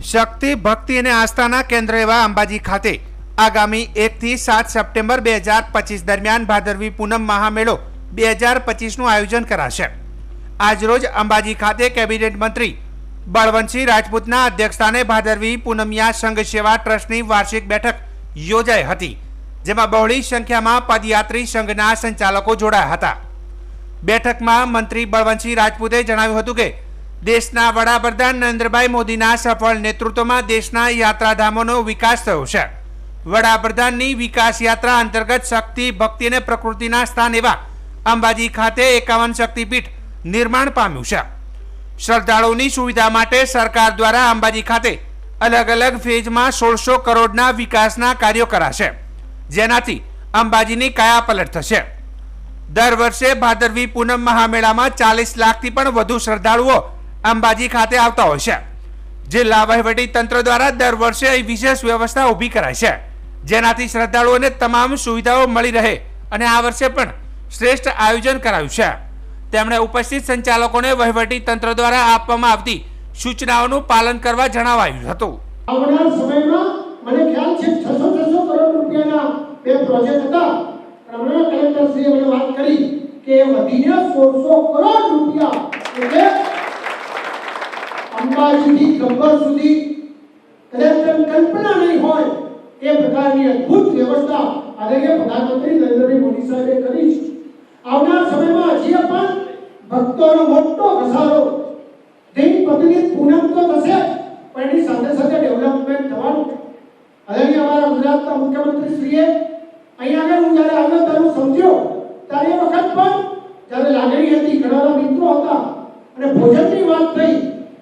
શક્તિ, ભક્તિ અને આસ્થાના કેન્દ્ર એવા અંબાજી ખાતે આગામી એકથી સાત સપ્ટેમ્બર બે હજાર પચીસ દરમિયાન ભાદરવી પૂનમ મહામેળો બે હજાર પચીસનું આયોજન કરાશે. આજરોજ અંબાજી ખાતે કેબિનેટ મંત્રી બળવંતસિંહ રાજપૂતના અધ્યક્ષસ્થાને ભાદરવી પૂનમિયા સંઘ સેવા ટ્રસ્ટની વાર્ષિક બેઠક યોજાઈ હતી, જેમાં બહોળી સંખ્યામાં પદયાત્રી સંઘના સંચાલકો જોડાયા હતા. બેઠકમાં મંત્રી બળવંતસિંહ રાજપૂતે જણાવ્યું હતું કે દેશના વડાપ્રધાન નરેન્દ્રભાઈ મોદીના સફળ નેતૃત્વમાં દેશના યાત્રાધામોનો વિકાસ થયો છે. વડાપ્રધાનની વિકાસ યાત્રા અંતર્ગત શક્તિ, ભક્તિ અને પ્રકૃતિના સ્થાન એવા અંબાજી ખાતે એકાવન શક્તિપીઠ નિર્માણ પામ્યું છે. શ્રદ્ધાળુઓની સુવિધા માટે સરકાર દ્વારા અંબાજી ખાતે અલગ અલગ ફેઝમાં સોળસો કરોડના વિકાસના કાર્યો કરાશે. જેનાથી અંબાજીની કાયાપલટ થશે. દર વર્ષે ભાદરવી પૂનમ મહામેળામાં ચાલીસ લાખથી પણ વધુ શ્રદ્ધાળુઓ અંબાજી ખાતે આવતા હોય છે. જિલ્લા વહીવટી તંત્ર દ્વારા દર વર્ષે વિશેષ વ્યવસ્થા ઊભી કરાય છે. જેનાથી શ્રદ્ધાળુઓને તમામ સુવિધાઓ મળી રહે અને આ વર્ષે પણ શ્રેષ્ઠ આયોજન કરાયું છે. તેમણે ઉપસ્થિત સંચાલકોને વહીવટી તંત્ર દ્વારા આપવામાં આવતી સૂચનાઓનું પાલન કરવા જણાવાયું હતું. આવનાર સમયમાં મને ખ્યાલ છે 600 600 કરોડ રૂપિયાના બે પ્રોજેક્ટ હતા. પણ કલેક્ટર શ્રી મને વાત કરી કે વધીને 400 કરોડ રૂપિયા એટલે અંબાજીથી ગબ્બર સુધી કદાચ કલ્પના નહીં હોય એ પ્રકારની અદ્ભુત વ્યવસ્થા આદરણીય પ્રધાનમંત્રી નરેન્દ્રભાઈ મોદી સાહેબે કરી છે. આવનાર સમયમાં હજી પણ ભક્તોનો મોટો ઘસારો દિન પ્રતિદિન પૂનમ તો થશે, પણ એની સાથે સાથે ડેવલપમેન્ટ થવાનું છે. આદરણીય અમારા ગુજરાતના મુખ્યમંત્રી શ્રીએ અહીંયા આગળ હું જ્યારે આવ્યો ત્યારે સમજ્યો, ત્યારે એ વખત પણ જ્યારે લાગણી હતી ઘણા મિત્રો હતા અને ભોજનની વાત થઈ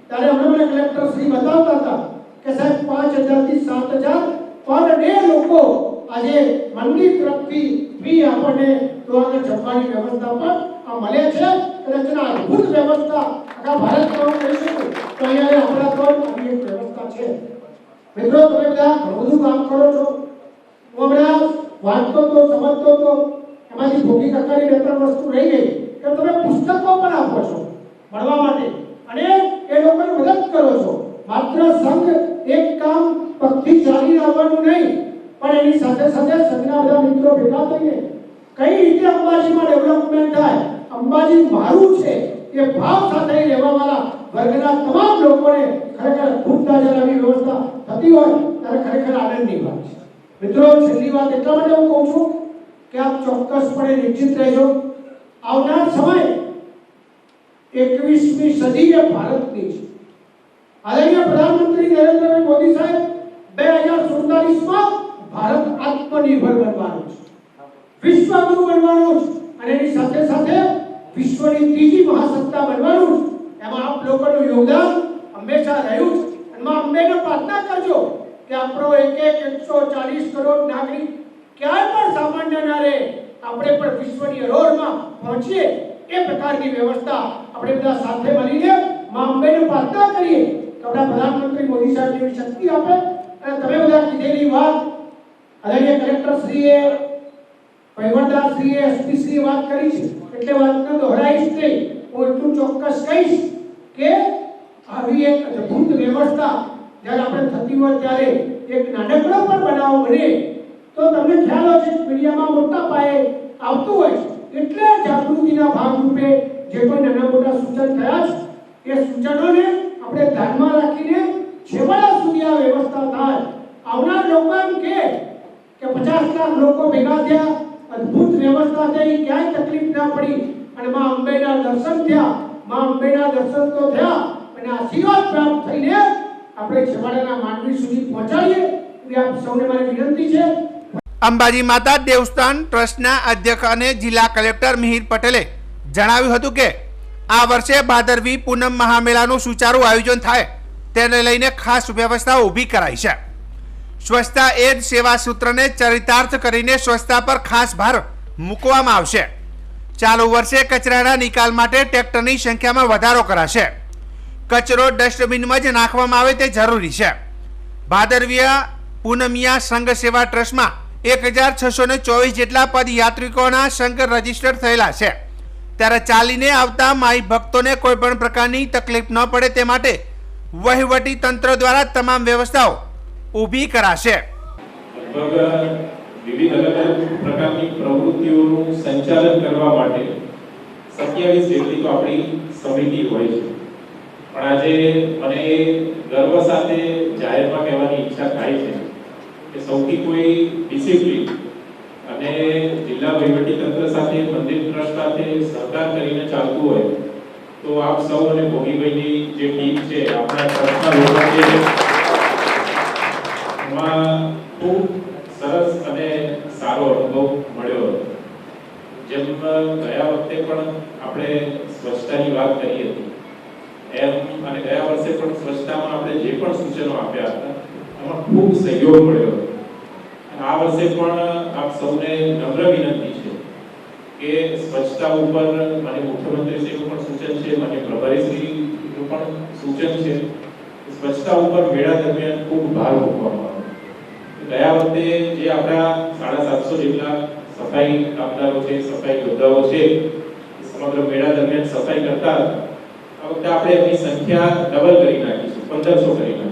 ત્યારે હમણાં મને કલેક્ટર શ્રી બતાવતા હતા કે સાહેબ, પાંચ હજારથી સાત હજાર પર ડે લોકો આજે મંદિર તરફથી ફી આપણને આગળ જમવાની વ્યવસ્થા પણ આ મળે છે. રચના અદ્ભુત વ્યવસ્થા આખા ભારતમાં કહી શકું તો અહીંયા આપણા તો આવી એક વ્યવસ્થા છે. મિત્રો, તમે બધા ઘણું બધું કામ કરો છો. હમણાં વાંચતો તો, સમજતો તો, એમાંથી ભોગી કાકાની બે ત્રણ વસ્તુ રહી ગઈ. કે તમે પુસ્તકો પણ આપો છો ભણવા માટે અને એ લોકોને મદદ કરો છો. માત્ર સંઘ એક કામ પગથી ચાલી આવવાનું નહીં, પણ એની સાથે સાથે સંઘના બધા મિત્રો ભેગા થઈને કઈ રીતે અંબાજીમાં ડેવલપમેન્ટ થાય, અંબાજી મારું છે એ ભાવ સાથે રહેવાવાળા વર્ગના તમામ લોકોને ખરેખર ખૂબ તાજાની વ્યવસ્થા થતી હોય, ત્યારે ખરેખર આનંદની વાત છે. મિત્રો, છેલ્લી વાત એટલા માટે હું કહું છું કે આપ ચોક્કસપણે નિશ્ચિત રહેજો. આવનાર સમય એકવીસમી સદી એ ભારતની છે. આદરણીય પ્રધાનમંત્રી નરેન્દ્રભાઈ મોદી સાહેબ બે હજાર સુડતાલીસમાં ભારત આત્મનિર્ભર બનવાનું છે. વિશ્વગુરુ બનવાનું છે. અને એની સાથે સાથે વિશ્વની ત્રીજી મહાસત્તા બનવાનું છે. એમાં આપ લોકોનું યોગદાન હંમેશા રહ્યું છે. અને માં અંબેને પ્રાર્થના કરજો કે આપણો એક એક એકસો ચાલીસ કરોડ નાગરિક ક્યાંય પણ સામાન્ય ના રહે, આપણે પણ વિશ્વની અરોરમાં પહોંચીએ. એ પ્રકારની વ્યવસ્થા આપણે બધા સાથે મળીને માં અંબેને પ્રાર્થના કરીએ. કે આપણા પ્રધાનમંત્રી મોદી સાહેબ જેવી શક્તિ આપે અને તમે બધા કીધેલી વાત આદરણીય કલેક્ટર શ્રીએ વહીવટદાર શ્રીએ એસપી શ્રીએ વાત કરી છે એટલે વાતને દોહરાઈશ નહીં હું એટલું ચોક્કસ કહીશ કે આવી એક અદ્ભુત વ્યવસ્થા જ્યારે આપણે થતી હોય ત્યારે એક નાનકડો પણ બનાવ બને તો તમને ખ્યાલ હશે કે મીડિયામાં મોટા પાયે આવતું હોય છે એટલે જાગૃતિના ભાગરૂપે જે કોઈ નાના મોટા સૂચન થયા છે એ સૂચનોને આપણે ધ્યાનમાં રાખીને છેવાડા સુધી આ વ્યવસ્થા થાય. આવનાર લોકો એમ કે કે પચાસ લાખ લોકો ભેગા થયા, અદ્ભુત વ્યવસ્થા થઈ, ક્યાંય તકલીફ ના પડી. અને માં અંબેના દર્શન થયા. માં અંબેના દર્શન તો થયા, અને આશીર્વાદ પ્રાપ્ત થઈને આપણે છેવાડાના માનવી સુધી પહોંચાડીએ. એ આપ સૌને મારી વિનંતી છે. અંબાજી માતા દેવસ્થાન ટ્રસ્ટના અધ્યક્ષ અને જિલ્લા કલેક્ટર મિહિર પટેલે જણાવ્યું હતું કે આ વર્ષે ભાદરવી પૂનમ મહામેળાનું સુચારું આયોજન થાય. તેને લઈને ખાસ વ્યવસ્થા ઊભી કરાઈ છે. સ્વચ્છતા એ જ સેવા સૂત્રને ચરિતાર્થ કરીને સ્વચ્છતા પર ખાસ ભાર મૂકવામાં આવશે. ચાલુ વર્ષે કચરાના નિકાલ માટે ટ્રેક્ટરની સંખ્યામાં વધારો કરાશે. કચરો ડસ્ટબિનમાં જ નાખવામાં આવે તે જરૂરી છે. ભાદરવીયા પૂનમિયા સંઘ સેવા ટ્રસ્ટમાં એક હજાર છસો ચોવીસ જેટલા પદયાત્રિકોના સંઘ રજિસ્ટર થયેલા છે. ત્યારે ચાલીને આવતા માઈ ભક્તોને કોઈ પણ પ્રકારની તકલીફ ન પડે તે માટે વહીવટી તંત્ર દ્વારા તમામ વ્યવસ્થાઓ ઊભી કરાશે. વિવિધ અલગ અલગ પ્રકારની પ્રવૃત્તિઓનું સંચાલન કરવા માટે સત્યાવીસ જેટલી તો આપણી સમિતિ હોય છે. પણ આજે મને ગર્વ સાથે જાહેરમાં કહેવાની ઈચ્છા થાય છે કે સૌથી કોઈ ડિસિપ્લિન અને જિલ્લા વહીવટીતંત્ર સાથે, મંદિર ટ્રસ્ટ સાથે સહકાર કરીને ચાલતું હોય, તો આપ સૌ અને ભોગીભાઈની જે ટીમ છે, આપણા ટ્રસ્ટના લોકો છે, એમાં ખૂબ સરસ અને સારો અનુભવ મળ્યો હતો. જેમ ગયા વખતે પણ આપણે સ્વચ્છતાની વાત કરી હતી, એમ અને ગયા વર્ષે પણ સ્વચ્છતામાં આપણે જે પણ સૂચનો આપ્યા હતા, એમાં ખૂબ સહયોગ મળ્યો આ વર્ષે પણ આપ સૌને નમ્ર વિનંતી છે કે સ્વચ્છતા ઉપર માન્ય મુખ્યમંત્રીશ્રીનું પણ સૂચન છે, માન્ય પ્રભારીશ્રીનું પણ સૂચન છે સ્વચ્છતા ઉપર મેળા દરમિયાન ખૂબ ભાર મૂકવામાં આવે. ગયા વખતે જે આપણા સાડા સાતસો જેટલા સફાઈ કામદારો છે, સફાઈ યોદ્ધાઓ છે સમગ્ર મેળા દરમિયાન સફાઈ કરતા આ વખતે આપણે એમની સંખ્યા ડબલ કરી નાખીશું, પંદરસો કરી નાખીશું.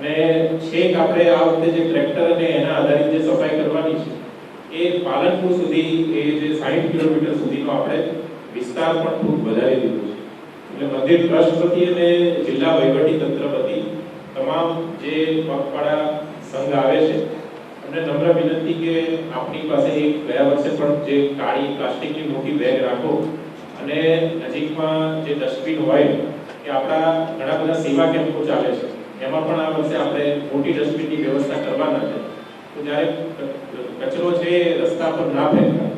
અને છેક આપણે આ વખતે જે ટ્રેક્ટર અને એના આધારિત જે સફાઈ કરવાની છે, એ પાલનપુર સુધી, એ જે 60 કિલોમીટર સુધીનો આપણે વિસ્તાર પણ ખૂબ વધારી દીધો છે. એટલે મંદિર ટ્રસ્ટ વતી અને જિલ્લા વહીવટી તંત્ર વતી તમામ જે પગપાળા સંઘ આવે છે અમને નમ્ર વિનંતી કે આપની પાસે એક ગયા વર્ષે પણ જે કાળી પ્લાસ્ટિકની મોટી બેગ રાખો અને નજીકમાં જે ડસ્ટબિન હોય કે આપણા ઘણા બધા સેવા કેમ્પો ચાલે છે. એમાં પણ આ વર્ષે આપણે મોટી ડસ્ટબિનની વ્યવસ્થા કરવાના છે. તો જ્યારે કચરો છે રસ્તા પર ના ફેંકતા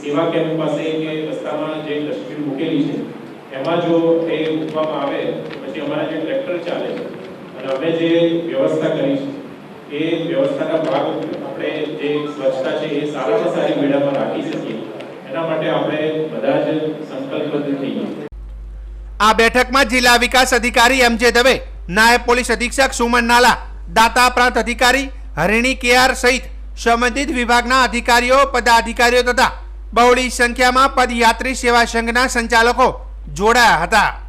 સેવા કેમ્પ પાસે કે રસ્તામાં જે ડસ્ટબિન મૂકેલી છે, એમાં જો એ મૂકવામાં આવે પછી અમારા જે ટ્રેક્ટર ચાલે છે, અને અમે જે વ્યવસ્થા કરી છે, એ વ્યવસ્થાના ભાગ આપણે જે સ્વચ્છતા છે એ સારામાં સારી મેળામાં રાખી શકીએ. એના માટે આપણે બધા જ સંકલ્પબદ્ધ થઈએ. આ બેઠકમાં જિલ્લા વિકાસ અધિકારી એમ જે દવે નાયબ પોલીસ અધિક્ષક સુમન નાલા, દાતા પ્રાંત અધિકારી હરિણી કેઆર સહિત સંબંધિત વિભાગના અધિકારીઓ, પદાધિકારીઓ તથા બહોળી સંખ્યામાં પદયાત્રી સેવા સંઘના સંચાલકો જોડાયા હતા.